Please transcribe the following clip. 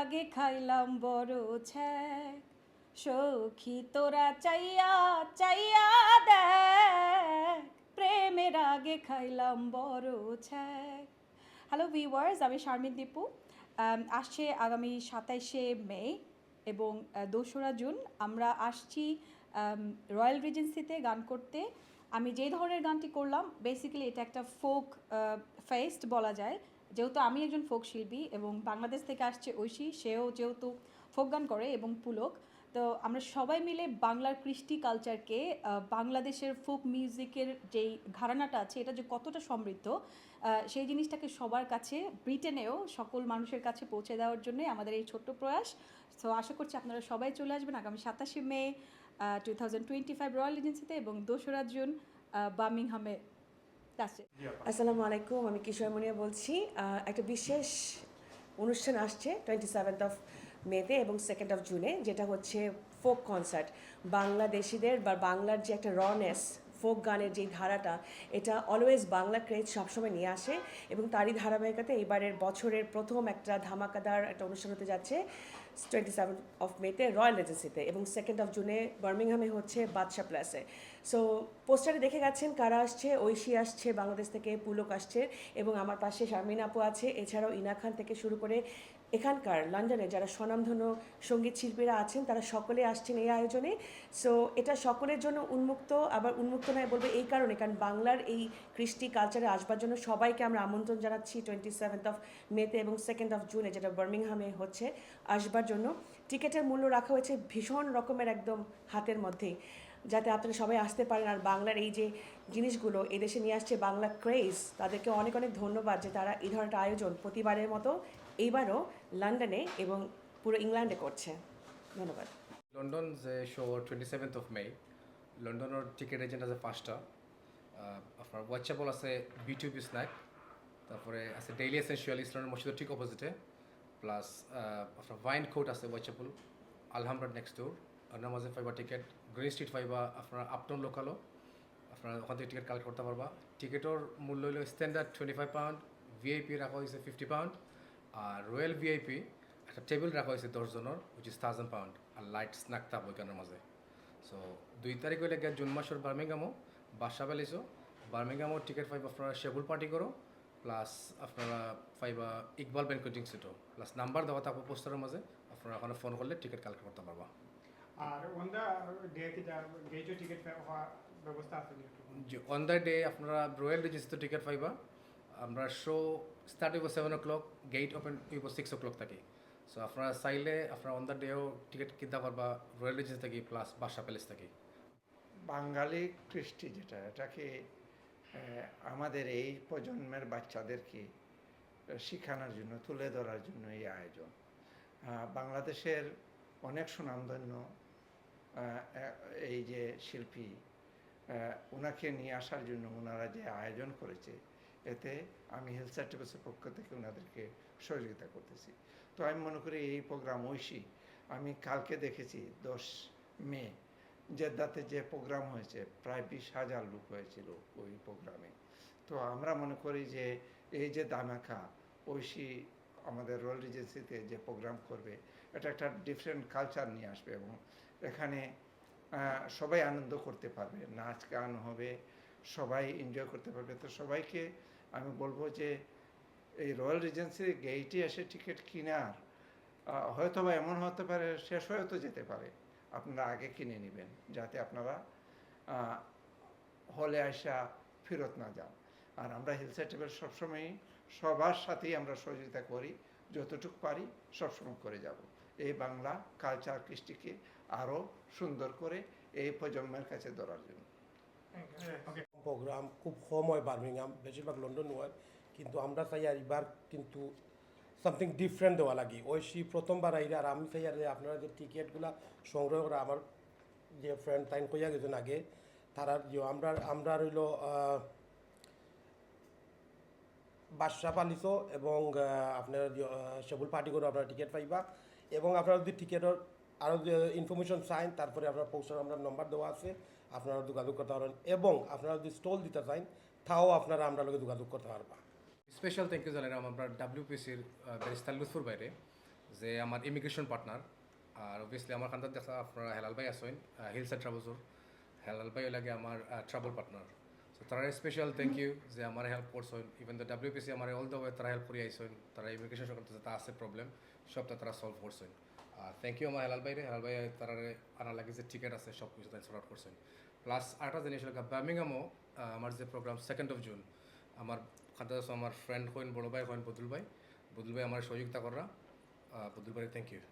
আগে খাইলাম বড় ছ্যাক। সখী তোরা চাইয়া চাইয়া দেখ। প্রেমের আগে খাইলাম বড় ছ্যাক। হ্যালো ভিওয়ার্স আমি শারমিন দীপু। আসছে আগামী সাতাইশে মে এবং দোসরা জুন আমরা আসছি রয়্যাল রিজেন্সিতে গান করতে। আমি যে ধরনের গানটি করলাম বেসিক্যালি এটা একটা ফোক ফেস্ট বলা যায়। যেহেতু আমি একজন ফোক শিল্পী এবং বাংলাদেশ থেকে আসছে ঐশী, সেও যেহেতু ফোক গান করে এবং পুলক, তো আমরা সবাই মিলে বাংলার কৃষ্টি কালচারকে বাংলাদেশের ফোক মিউজিকের যেই ঘরানাটা আছে, এটা যে কতটা সমৃদ্ধ সেই জিনিসটাকে সবার কাছে, ব্রিটেনেও সকল মানুষের কাছে পৌঁছে দেওয়ার জন্য আমাদের এই ছোট্ট প্রয়াস তো আশা করছি আপনারা সবাই চলে আসবেন আগামী সাতাশে May two thousand twenty five royal এজেন্সিতে এবং দোসরা জুন বার্মিংহামে. আসসালামু আলাইকুম আমি কিশোর মুনিয়া বলছি। একটা বিশেষ অনুষ্ঠান আসছে টোয়েন্টি সেভেন্থ অফ মেতে এবং সেকেন্ড অফ জুনে যেটা হচ্ছে ফোক কনসার্ট বাংলাদেশিদের বা বাংলার যে একটা রনেস ফোক গানের যে ধারাটা, এটা অলওয়েজ বাংলা ক্রেজ সবসময় নিয়ে আসে এবং তারই ধারাবাহিকতাতে এবারের বছরের প্রথম একটা ধামাকাদার একটা অনুষ্ঠান হতে যাচ্ছে টোয়েন্টি সেভেন অফ মেতে রয়্যাল এজেন্সিতে এবং সেকেন্ড অফ জুনে বার্মিংহামে হচ্ছে বাদশা প্লাসে সো পোস্টারে দেখে গেছেন কারা আসছে, ঐশী আসছে, বাংলাদেশ থেকে পুলক আসছে এবং আমার পাশে শারমিন আপু আছে। এছাড়াও ইনা খান থেকে শুরু করে এখানকার লন্ডনে যারা স্বনামধন্য সংগীত শিল্পীরা আছেন, তারা সকলে আসছেন এই আয়োজনে। সো এটা সকলের জন্য উন্মুক্ত, আবার উন্মুক্ত নয় বলব এই কারণে, কারণ বাংলার এই কৃষ্টি কালচারে আসবার জন্য সবাইকে আমরা আমন্ত্রণ জানাচ্ছি টোয়েন্টি সেভেন্থ অফ মেতে এবং সেকেন্ড অফ জুনে যেটা বার্মিংহামে হচ্ছে আসবার জন্য। টিকিটের মূল্য রাখা হয়েছে ভীষণ রকমের একদম হাতের মধ্যেই। যাতে আপনারা সবাই আসতে পারেন। আর বাংলার এই যে জিনিসগুলো এদেশে নিয়ে আসছে বাংলা ক্রেজ তাদেরকে অনেক অনেক ধন্যবাদ যে তারা এই ধরনের আয়োজন প্রতিবারের মতো এইবারও লন্ডনে এবং পুরো ইংল্যান্ডে করছে। ধন্যবাদ। London show twenty seventh of May' লণ্ডনৰ টিকেট এজেণ্ট আছে পাঁচটা। আপনার হোয়াটসঅ্যাপল আছে বি টু বি স্ন্যাক তারপরে আছে ডেইলি এসেন্সিয়াল ইসলামের মসজিদের ঠিক অপোজিটে প্লাস আপনার ওয়াইন কোর্ট আছে হোয়াটসঅ্যাপল আলহামরার নেক্সট ডোর মাঝে পাইবা টিকেট গ্রিন স্ট্রিট পাইবা আপনার আপটাউন লোকালও আপনারা ওখান থেকে টিকিট কালেক্ট করতে পারবা। টিকিটের মূল্য হলো standard twenty five pound VIP রাখা হয়েছে ফিফটি পাউন্ড আর রয়্যাল ভিআইপি একটা টেবিল রাখা হয়েছে দশজনের উইচ ইজ থাউজেন্ড পাউন্ড আর লাইট স্ন্যাক থাকব ওইখানের মাঝে। সো দুই তারিখ হইলে গিয়ে জুন মাসের বার্মিংহামও বাসা পেলেছো বার্মিংহামও টিকিট পাইবা আপনারা শেবুল পার্টি করো প্লাস আপনারা পাইবা ইকবাল ব্যাংকুটিং সিটও প্লাস নাম্বার দেওয়া থাকব পোস্টারের মাঝে, আপনারা ওখানে ফোন করলে টিকিট কালেক্ট করতে পারবা। আর অন দ্য ডে কি টিকিট হওয়ার ব্যবস্থা আছে কি অন দ্য ডে আপনারা রয়্যাল রেজিস্টার টিকিট পাইবা। আমরা শো স্টার্ট হইব seven o'clock gate open হইব সিক্স ও ক্লক থাকি। সো আপনারা চাইলে আপনারা অন দ্য ডেও টিকিট কিনতে পারবা রয়্যাল রেজিস্টার থাকি প্লাস বাসা প্যালেস থাকি। বাঙালি কৃষ্টি যেটা এটাকে আমাদের এই প্রজন্মের বাচ্চাদেরকে শেখানোর জন্য তুলে ধরার জন্য এই আয়োজন? বাংলাদেশের অনেক সুনামধন্য এই যে শিল্পী ওনাকে নিয়ে আসার জন্য ওনারা যে আয়োজন করেছে, এতে আমি হেলথ সার্টিফিকেটের পক্ষ থেকে ওনাদেরকে সহযোগিতা করতেছি। তো আমি মনে করি এই প্রোগ্রাম ঐশী, আমি কালকে দেখেছি দশ মে, জেদ্দাতে যে প্রোগ্রাম হয়েছে, প্রায় বিশ হাজার লোক হয়েছিল ওই প্রোগ্রামে তো আমরা মনে করি যে এই যে দামাখা ঐশী আমাদের রয়্যাল রিজেন্সিতে যে প্রোগ্রাম করবে, এটা একটা ডিফারেন্ট কালচার নিয়ে আসবে এবং এখানে সবাই আনন্দ করতে পারবে, নাচ গান হবে, সবাই এনজয় করতে পারবে। তো সবাইকে আমি বলব যে, এই রয়্যাল রিজেন্সির গেইটে এসে টিকিট কেনার হয়তো বা এমন হতে পারে, শেষ হয়েও তো যেতে পারে। আপনারা আগে কিনে নেবেন, যাতে আপনারা হলে আসা ফেরত না যান। আর আমরা হেলথ সার্টিফিকেট সবসময়ই সবার সাথেই আমরা সহযোগিতা করি, যতটুকু পারি সবসময় করে যাব। এই বাংলা কালচার কৃষ্টিকে আরও সুন্দর করে এই প্রজন্মের কাছে ধরার জন্য। প্রোগ্রাম খুব কম হয় বার্মিংহাম বেশিরভাগ লন্ডন হয় কিন্তু আমরা চাই আর এবার কিন্তু সামথিং ডিফারেন্ট দেওয়া লাগে। ওই ঐশী প্রথমবার আইলে আর আমি চাই আর আপনারা যে টিকিটগুলা সংগ্রহ করে আমার যে ফ্রেন্ড তাইন কইয়া গেছেন আগে তারা যে আমরা আমরা রইল বাদশা পালিছো এবং আপনার সেবুল পার্টি করে আপনারা টিকিট পাইবা। এবং আপনারা যদি টিকিটের আরও যে ইনফরমেশন চান তারপরে আপনার পোস্টার আমরা নম্বর দেওয়া আছে, আপনারা যোগাযোগ করতে পারেন এবং আপনারা যদি স্টল দিতে চান তাও আপনারা আমরা লগে যোগাযোগ করতে পারবা। স্পেশাল থ্যাংক ইউ জানালাম আমরা ডাব্লিউপিসির ব্যারিস্টার লুৎফুর বাইরে যে আমার ইমিগ্রেশন পার্টনার আর অবভিয়াসলি আমার খান্দার দেখা আপনারা হেলাল ভাই আসেন হিলস অ্যান্ড ট্রাভেলসর হেলাল ভাই লাগে আমার ট্রাভেল পার্টনার সো তারা স্পেশাল থ্যাংক ইউ যে আমার হেল্প করছেন। ইভেন দ্য ডাব্লিউপিসি আমার অল দ্য ওয়ে তারা হেল্প করে আইসেন তারা ইমিগ্রেশন সংক্রান্ত যেটা আছে প্রবলেম সবটা তারা সলভ করছেন। আর থ্যাংক ইউ আমার হেলাল ভাইরে হেলাল ভাই তারা আনার লাগে যে টিকিট আছে, সব কিছু তাই সর্ট করছেন। প্লাস আরেকটা জিনিস হলো বার্মিংহামও আমার যে প্রোগ্রাম সেকেন্ড অফ জুন আমার খাদ্য আমার ফ্রেন্ড হইন, বড় ভাই হইন, বদুল ভাই। বদুল ভাই আমার সহযোগিতা করা বদুল ভাই থ্যাংক ইউ